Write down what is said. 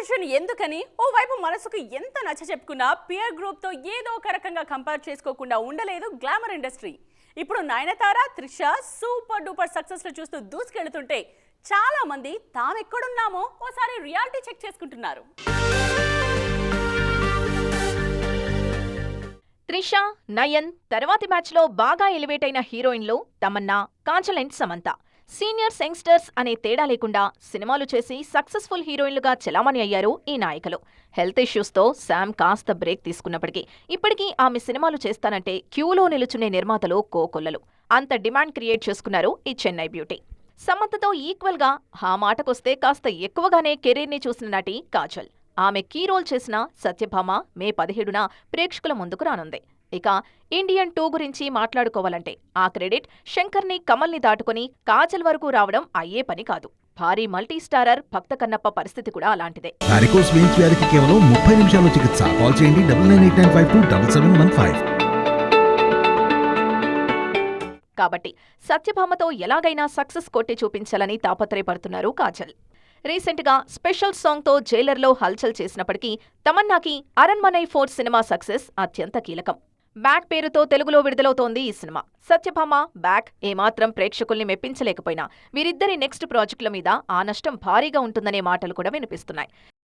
Comparison ఎందుకని? ఓవైపు మనసుకు ఎంత నచ్చ చెప్పుకున్నా పియర్ గ్రూప్తో ఏదో ఒక రకంగా కంపేర్ చేసుకోకుండా ఉండలేదు గ్లామర్ ఇండస్ట్రీ ఇప్పుడు నయనతార త్రిష సూపర్ డూపర్ సక్సెస్లు చూస్తూ దూసుకెళ్తుంటే చాలా మంది తామెక్కడున్నామో ఓసారి రియాలిటీ చెక్ చేసుకుంటున్నారు. త్రిష నయన్ తర్వాతి మ్యాచ్లో బాగా ఎలివేట్ అయిన హీరోయిన్లు తమన్నా కాంచలెంట్ సమంత. సీనియర్స్ యంగ్స్టర్స్ అనే తేడా లేకుండా సినిమాలు చేసి సక్సెస్ఫుల్ హీరోయిన్లుగా చెలామణి అయ్యారు ఈ నాయకులు. హెల్త్ ఇష్యూస్తో శామ్ కాస్త బ్రేక్ తీసుకున్నప్పటికీ ఇప్పటికీ ఆమె సినిమాలు చేస్తానంటే క్యూలో నిలుచునే నిర్మాతలు కోకొల్లలు. అంత డిమాండ్ క్రియేట్ చేసుకున్నారు ఈ చెన్నై బ్యూటీ. సమంతతో ఈక్వల్గా ఆ మాటకొస్తే కాస్త ఎక్కువగానే కెరీర్ని చూసిన నటి కాజల్. ఆమె కీ రోల్ చేసిన సత్యభామ మే పదిహేడున ప్రేక్షకుల ముందుకు రానుంది. ఇక ఇండియన్ టూ గురించి మాట్లాడుకోవాలంటే ఆ క్రెడిట్ శంకర్ని కమల్ని దాటుకుని కాజల్ వరకు రావడం అయ్యే పని కాదు. భారీ మల్టీ స్టారర్ భక్త కన్నప్ప పరిస్థితి కూడా అలాంటిదే. వారికోస్ వెయిన్స్ వ్యాధికి కేవలం నిమిషాల్లో చికిత్స. కాల్ చేయండి కాబట్టి సత్యభామతో ఎలాగైనా సక్సెస్ కొట్టి చూపించాలని తాపత్రయపడుతున్నారు కాజల్. రీసెంట్గా స్పెషల్ సాంగ్తో జైలర్లో హల్చల్ చేసినప్పటికీ తమన్నాకి అరణ్మనై ఫోర్ సినిమా సక్సెస్ అత్యంత కీలకం. బ్యాక్ పేరుతో తెలుగులో విడుదలవుతోంది ఈ సినిమా. సత్యభామ బ్యాక్ ఏమాత్రం ప్రేక్షకుల్ని మెప్పించలేకపోయినా వీరిద్దరి నెక్స్ట్ ప్రాజెక్టుల మీద ఆ నష్టం భారీగా ఉంటుందనే మాటలు కూడా వినిపిస్తున్నాయి.